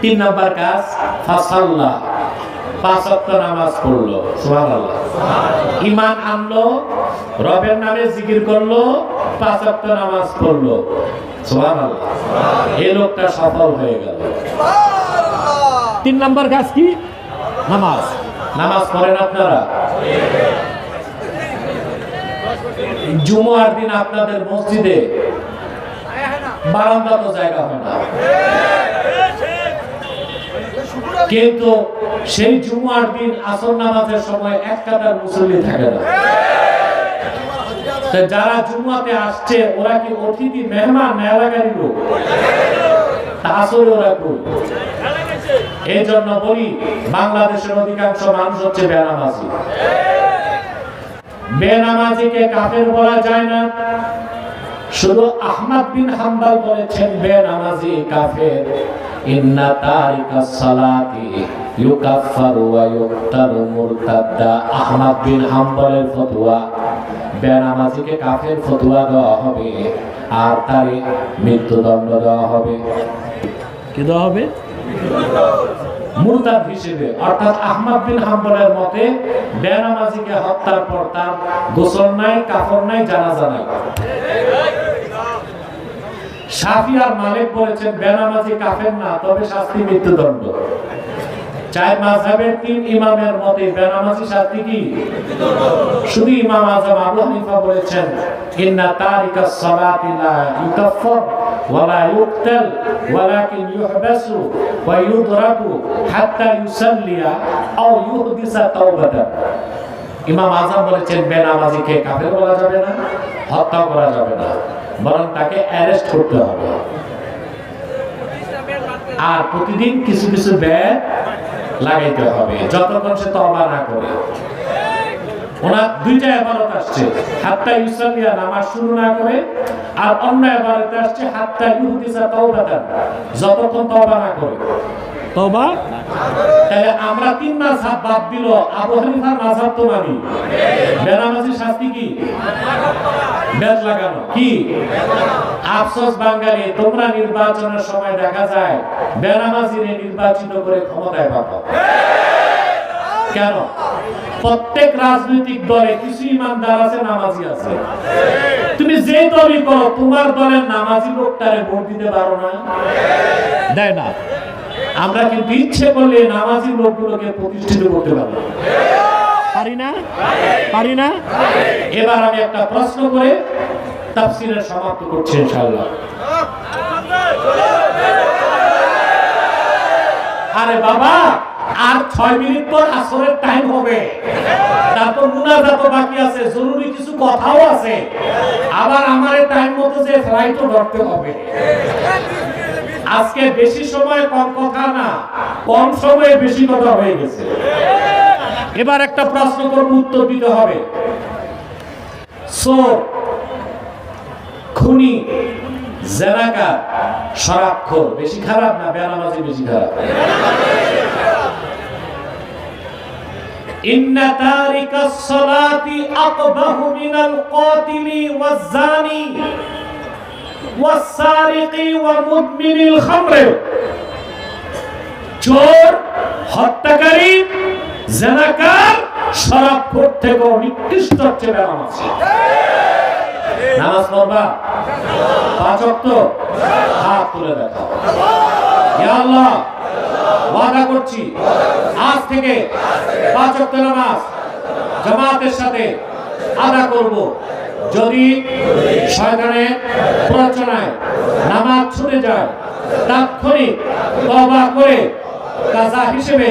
তিন নাম্বার কাজ ফাসাল্লা পাঁচ ওয়াক্ত নামাজ পড়ল, সুবহানাল্লাহ। ঈমান আনলো, রবের নামে জিকির করল, পাঁচ ওয়াক্ত নামাজ পড়ল, সুবহানাল্লাহ। এই লোকটা সফল হয়ে গেল। তিন নাম্বার কাজ কি? নামাজ। নামাজ পড়েন আপনারা? জুমার দিন আপনাদের মসজিদে বারান্দা তো জায়গা হয় না। কিন্তু সেই জুমার দিন আসর নামাজের সময় এক কাতার মুসল্লি থাকে না। যারা জুমাতে আসছে, ওরা কি অতিথি, মেহমান এলাকারই লোক? আসলে ওরা কই এই জন্য বলি, বাংলাদেশের অধিকাংশ মানুষ হচ্ছে বেনামাজি। বেনামাজিকে কাফের বলা যায় না। শুধু আহমদ বিন হাম্বাল বলেছেন বেনামাজি কাফের ইন্না তারিকা সালাতি ইউকাফফারু ওয়া ইউক্তারু মুরতাদ্দা। আহমদ বিন হাম্বলের ফতোয়া বেনামাজিকে কাফের ফতোয়া দেওয়া হবে আর তারে মৃত্যুদণ্ড দেওয়া হবে। কি দেওয়া হবে? মুরতাদ হিসেবে অর্থাৎ আহমদ বিন হাম্বলের মতে বেনামাজিকে হত্যার পর তার গোসল নাই কাফর নাই জানাজা নাই। শাফি আর মালিক বলেছেন, বেনামাজি কাফের না, তবে শাস্তি মৃত্যুদণ্ড। চার মাযহাবের তিন ইমামের মতে, বেনামাজি শাস্তি কি? শুধু ইমাম আযম আবু হানিফা বলেছেন, ইন্না ইউকাফফার ওয়ালা ওয়ালাকিন ইউহবাসু, ওয়া ইউদরাকু হাত্তা ইউসাল্লিয়া, আও ইউহদিসা ইমাম আযম বলেছেন কাফের বলা যাবে না, হত্যা করা যাবে না। বরং তাকে অ্যারেস্ট করতে হবে। আর প্রতিদিন কিছু কিছু ব্যয় লাগাইতে হবে যতক্ষণ সে তবা না করে। ওনার দুইটা এবারত আসছে হাত্তা নামাজ শুরু না করে আর অন্য এবারত আসছে হাত্তা ইহুদিসা তাওবাতান যতক্ষণ তবা না করে। তবা তাহলে আমরা তিন মাযহাব বাদ দিল আবু হানিফার মাযহাব তো মানি। বেনামাজি শাস্তি কি? লাগানো। কি? আফসোস বাঙালি, তোমরা নির্বাচনের সময় দেখা যায় নির্বাচিত করে ক্ষমতায় পাঠাও। কেন? প্রত্যেক রাজনৈতিক দলে কিছু ইমানদার আছে, নামাজি আছে। তুমি যে দলই করো, তোমার দলের নামাজি লোকটারে ভোট দিতে পারো না। দেয় না। আমরা কিন্তু ইচ্ছে করলে নামাজি লোকগুলোকে প্রতিষ্ঠিত করতে পারব পারি না? পারি না? এবার আমি একটা প্রশ্ন করে তাফসিরের সমাপ্ত করছি ইনশাআল্লাহ। আরে বাবা, আর ছয় মিনিট পর আসরের টাইম হবে। তারপর মুনাজাত বাকি আছে, জরুরি কিছু কথাও আছে। আবার আমার টাইম মতো যে ফ্লাইটও ধরতে হবে। আজকে বেশি সময় কম কথা না, কম সময়ে বেশি কথা হয়ে গেছে। এবার একটা প্রশ্ন করব উত্তর দিতে হবে চোর খুনি জেনাকার শরাবখোর বেশি খারাপ না বেনামাজি বেশি খারাপ إن تارك الصلاة أقبح من القاتل والزاني والسارق ومدمن الخمر চোর হত্যাকারী জেনাকার শরাবখোর থেকে নিকৃষ্ট হচ্ছে ওয়াদা করছি। আজ থেকে পাঁচ ওয়াক্ত নামাজ সাথে আদা করব। যদি শয়তানের প্ররোচনায় নামাজ ছুটে যায়, তাৎক্ষণিক তওবা করে কাজা হিসেবে